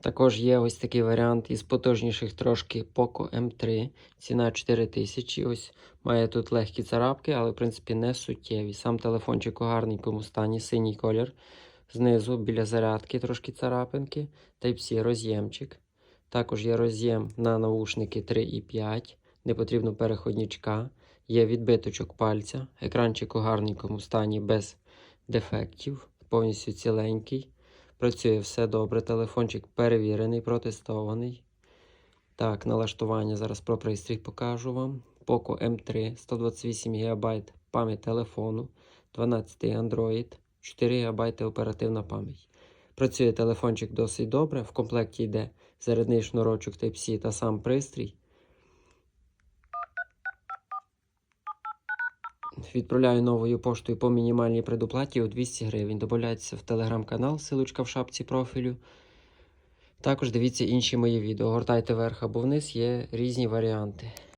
Також є ось такий варіант із потужніших трошки Poco M3. Ціна 4000. Ось має тут легкі царапки, але в принципі не суттєві. Сам телефончик у гарненькому стані, синій колір. Знизу біля зарядки трошки царапинки. Type-C роз'ємчик. Також є роз'єм на наушники 3,5. Не потрібно переходничка. Є відбиточок пальця. Екранчик у гарненькому стані без дефектів. Повністю ціленький. Працює все добре. Телефончик перевірений, протестований. Так, налаштування зараз про пристрій покажу вам. Poco M3, 128 ГБ пам'ять телефону, 12 Android, 4 ГБ оперативна пам'ять. Працює телефончик досить добре. В комплекті йде зарядний шнурочок Type-C та сам пристрій. Відправляю новою поштою по мінімальній предоплаті у 200 гривень. Добавляйтеся в телеграм-канал, силочка в шапці профілю. Також дивіться інші мої відео. Гортайте вверх або вниз, є різні варіанти.